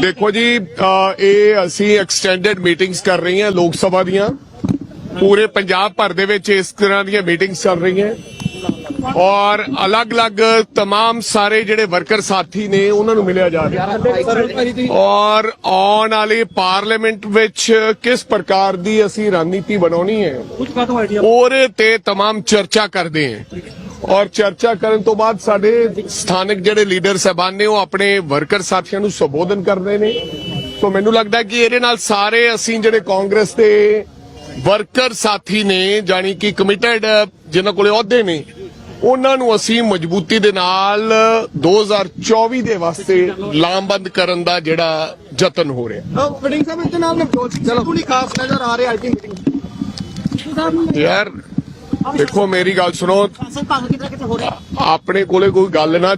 ਦੇਖੋ ਜੀ ਅ, ਇਹ ਅਸੀਂ ਐਕਸਟੈਂਡਡ ਮੀਟਿੰਗਸ ਕਰ ਰਹੇ ਹਾਂ ਲੋਕ ਸਭਾ ਦੀਆਂ ਪੂਰੇ ਪੰਜਾਬ ਭਰ ਦੇ ਵਿੱਚ ਇਸ ਤਰ੍ਹਾਂ ਦੀਆਂ ਮੀਟਿੰਗਸ ਚੱਲ ਰਹੀਆਂ ਔਰ ਅਲੱਗ-ਅਲੱਗ तमाम ਸਾਰੇ ਜਿਹੜੇ ਵਰਕਰ ਸਾਥੀ ਨੇ ਉਹਨਾਂ ਨੂੰ ਮਿਲਿਆ ਜਾ ਰਿਹਾ ਔਰ ਆਉਣ ਵਾਲੇ ਪਾਰਲੀਮੈਂਟ ਵਿੱਚ ਕਿਸ ਪ੍ਰਕਾਰ ਦੀ ਅਸੀਂ ਰਣਨੀਤੀ ਬਣਾਉਣੀ ਹੈ ਕੁਝ ਕਾ ਤੋਂ ਆਈਡੀਆ ਉਹਦੇ ਤੇ तमाम ਚਰਚਾ ਕਰਦੇ ਹਾਂ ਔਰ ਚਰਚਾ ਕਰਨ ਤੋਂ ਬਾਅਦ ਸਾਡੇ ਸਥਾਨਕ ਜਿਹੜੇ ਲੀਡਰ ਸਹਿਬਾਨ ਨੇ ਉਹ ਆਪਣੇ ਵਰਕਰ ਸਾਥੀਆਂ ਨੂੰ ਸੰਬੋਧਨ ਕਰਦੇ ਨੇ। ਸੋ ਮੈਨੂੰ ਲੱਗਦਾ ਕਿ ਇਹਦੇ ਨਾਲ ਸਾਰੇ ਅਸੀਂ ਜਿਹੜੇ ਕਾਂਗਰਸ ਦੇ ਵਰਕਰ ਸਾਥੀ ਨੇ ਜਾਨੀ ਕਿ ਕਮਿਟਡ ਜਿਨ੍ਹਾਂ ਕੋਲੇ ਅਹੁਦੇ ਨੇ ਉਹਨਾਂ ਨੂੰ ਅਸੀਂ ਮਜ਼ਬੂਤੀ ਦੇ ਨਾਲ 2024 ਦੇ ਵਾਸਤੇ ਲਾਮਬੰਦ ਕਰਨ ਦਾ ਜਿਹੜਾ ਯਤਨ ਹੋ ਰਿਹਾ। ਵਡਿੰਗ ਸਾਹਿਬ ਇਹਦੇ ਨਾਲ ਨਵਜੋਤ ਸਿੰਘ ਸਿੱਧੂ ਨਹੀਂ ਖਾਸ ਨਜ਼ਰ ਆ ਰਹੇ ਅੱਜ ਦੀ ਮੀਟਿੰਗ ਯਾਰ ਦੇਖੋ ਮੇਰੀ ਗੱਲ ਸੁਣੋ। ਆਪਣੇ ਕੋਲੇ ਕੋਈ ਗੱਲ ਨਾ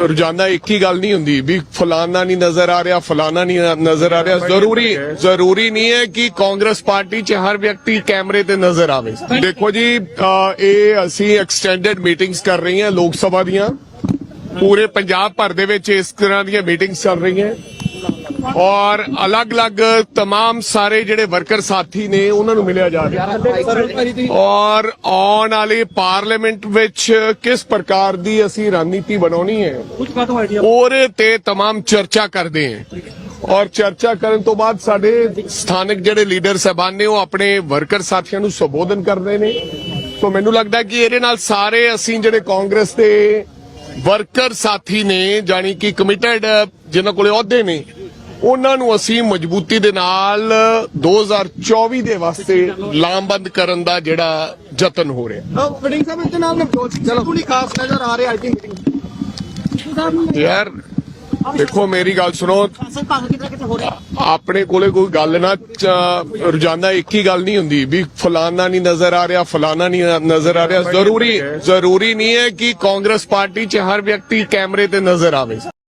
ਰੋਜ਼ਾਨਾ ਇੱਕ ਹੀ ਗੱਲ ਨਹੀਂ ਹੁੰਦੀ ਵੀ ਫਲਾਨਾ ਨਹੀਂ ਨਜ਼ਰ ਆ ਰਿਹਾ ਫਲਾਨਾ ਨਹੀਂ ਨਜ਼ਰ ਆ ਰਿਹਾ। ਜ਼ਰੂਰੀ ਜ਼ਰੂਰੀ ਨਹੀਂ ਹੈ ਕਿ ਕਾਂਗਰਸ ਪਾਰਟੀ 'ਚ ਹਰ ਵਿਅਕਤੀ ਕੈਮਰੇ ਤੇ ਨਜ਼ਰ ਆਵੇ। ਦੇਖੋ ਜੀ ਇਹ ਅਸੀਂ ਐਕਸਟੈਂਡਡ ਮੀਟਿੰਗਸ ਕਰ ਰਹੇ ਹਾਂ ਲੋਕ ਸਭਾ ਦੀਆਂ। ਪੂਰੇ ਪੰਜਾਬ ਭਰ ਦੇ ਵਿੱਚ ਇਸ ਤਰ੍ਹਾਂ ਦੀਆਂ ਮੀਟਿੰਗਸ ਚੱਲ ਰਹੀਆਂ। ਔਰ ਅਲੱਗ-ਅਲੱਗ तमाम ਸਾਰੇ ਜਿਹੜੇ ਵਰਕਰ ਸਾਥੀ ਨੇ ਉਹਨਾਂ ਨੂੰ ਮਿਲਿਆ ਜਾ ਰਿਹਾ ਔਰ ਆਉਣ ਵਾਲੇ ਪਾਰਲੀਮੈਂਟ ਵਿੱਚ ਕਿਸ ਪ੍ਰਕਾਰ ਦੀ ਅਸੀਂ ਰਣਨੀਤੀ ਬਣਾਉਣੀ ਹੈ ਕੁਝ ਕਾ ਤੋਂ ਆਈਡੀਆ ਉਹਦੇ ਤੇ तमाम ਚਰਚਾ ਕਰਦੇ ਹਾਂ ਔਰ ਚਰਚਾ ਕਰਨ ਤੋਂ ਬਾਅਦ ਸਾਡੇ ਸਥਾਨਕ ਜਿਹੜੇ ਲੀਡਰ ਸਹਿਬਾਨ ਨੇ ਉਹ ਆਪਣੇ ਵਰਕਰ ਸਾਥੀਆਂ ਨੂੰ ਸੰਬੋਧਨ ਕਰਦੇ ਨੇ ਸੋ ਮੈਨੂੰ ਲੱਗਦਾ ਕਿ ਇਹਦੇ ਨਾਲ ਸਾਰੇ ਅਸੀਂ ਜਿਹੜੇ ਕਾਂਗਰਸ ਦੇ ਵਰਕਰ ਸਾਥੀ ਨੇ ਜਾਨੀ ਕਿ ਕਮਿਟਡ ਜਿਨ੍ਹਾਂ ਕੋਲੇ ਅਹੁਦੇ ਨੇ ਉਹਨਾਂ ਨੂੰ ਅਸੀਂ ਮਜ਼ਬੂਤੀ ਦੇ ਨਾਲ 2024 ਦੇ ਵਾਸਤੇ ਲਾਮਬੰਦ ਕਰਨ ਦਾ ਜਿਹੜਾ ਯਤਨ ਹੋ ਰਿਹਾ। ਵਡਿੰਗ ਸਾਹਿਬ ਇਹਦੇ ਨਾਲ ਨਵਜੋਤ ਸਿੰਘ ਸਿੱਧੂ ਨਹੀਂ ਖਾਸ ਨਜ਼ਰ ਆ ਰਹੇ ਅੱਜ ਦੀ ਮੀਟਿੰਗ ਯਾਰ ਦੇਖੋ ਮੇਰੀ ਗੱਲ ਸੁਣੋ। ਆਪਣੇ ਕੋਲੇ ਕੋਈ ਗੱਲ ਨਾ ਰੋਜ਼ਾਨਾ ਇੱਕ ਹੀ ਗੱਲ ਨਹੀਂ ਹੁੰਦੀ ਵੀ ਫਲਾਨਾ ਨਹੀਂ ਨਜ਼ਰ ਆ ਰਿਹਾ ਫਲਾਨਾ ਨਹੀਂ ਨਜ਼ਰ ਆ ਰਿਹਾ। ਜ਼ਰੂਰੀ ਜ਼ਰੂਰੀ ਨਹੀਂ ਹੈ ਕਿ ਕਾਂਗਰਸ ਪਾਰਟੀ 'ਚ ਹਰ ਵਿਅਕਤੀ ਕੈਮਰੇ ਤੇ ਨਜ਼ਰ ਆਵੇ।